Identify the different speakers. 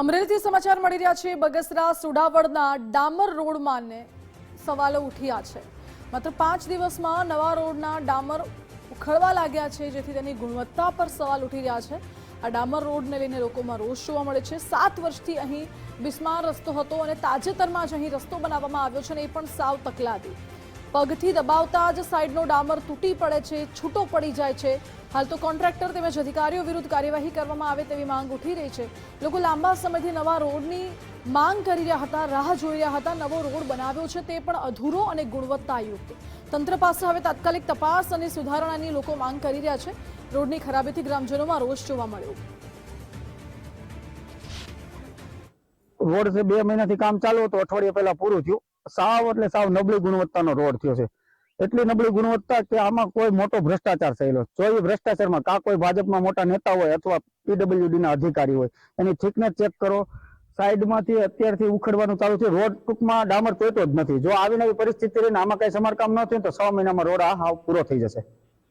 Speaker 1: અમરેલીથી સમાચાર મળી રહ્યા છે. બગસરા, સુડાવડના ડામર રોડમાં ને સવાલો ઉઠ્યા છે. માત્ર પાંચ દિવસમાં નવા રોડના ડામર ઉખડવા લાગ્યા છે, જેથી તેની ગુણવત્તા પર સવાલ ઉઠી રહ્યા છે. આ ડામર રોડને લઈને લોકોમાં રોષ જોવા મળે છે. સાત વર્ષથી અહીં બિસ્માર રસ્તો હતો અને તાજેતરમાં જ અહીં રસ્તો બનાવવામાં આવ્યો છે અને એ પણ સાવ તકલાદી. પગથી દબાવતા જ સાઈડનો ડામર તૂટી પડે છે, છૂટો પડી જાય છે. હાલ તો કોન્ટ્રાક્ટર તેમજ અધિકારીઓ વિરુદ્ધ કાર્યવાહી કરવામાં આવે તેવી માંગ ઉઠી રહી છે. લોકો લાંબા સમયથી નવા રોડની માંગ કરી રહ્યા હતા, રાહ જોઈ રહ્યા હતા, નવો રોડ બનાવ્યો છે તે પણ અધૂરો અને ગુણવત્તાયુક્ત. તંત્ર પાસે હવે તાત્કાલિક તપાસ અને સુધારણાની લોકો માંગ કરી રહ્યા છે. રોડની ખરાબીથી ગ્રામજનોમાં રોષ જોવા મળ્યો.
Speaker 2: રોડ બે મહિનાથી કામ ચાલુ હતું, અઠવાડિયા પહેલા પૂરું થયું. સાવ એટલે સાવ નબળી ગુણવત્તાનો રોડ થયો છે. એટલી નબળી ગુણવત્તા કે આમાં કોઈ મોટો ભ્રષ્ટાચાર થયેલો. જો ભ્રષ્ટાચારમાં કા કોઈ ભાજપમાં મોટા નેતા હોય અથવા પીડબ્લ્યુડી ના અધિકારી હોય, એની થિકનેસ ચેક કરો. સાઈડમાંથી અત્યારથી ઉખડવાનું ચાલુ છે રોડ ટૂંકમાં ડામર તોડતો જ નથી. જો આવી નવી પરિસ્થિતિ રહીને આમાં કઈ સમારકામ ન થયું તો છ મહિનામાં રોડ આ પૂરો થઈ જશે.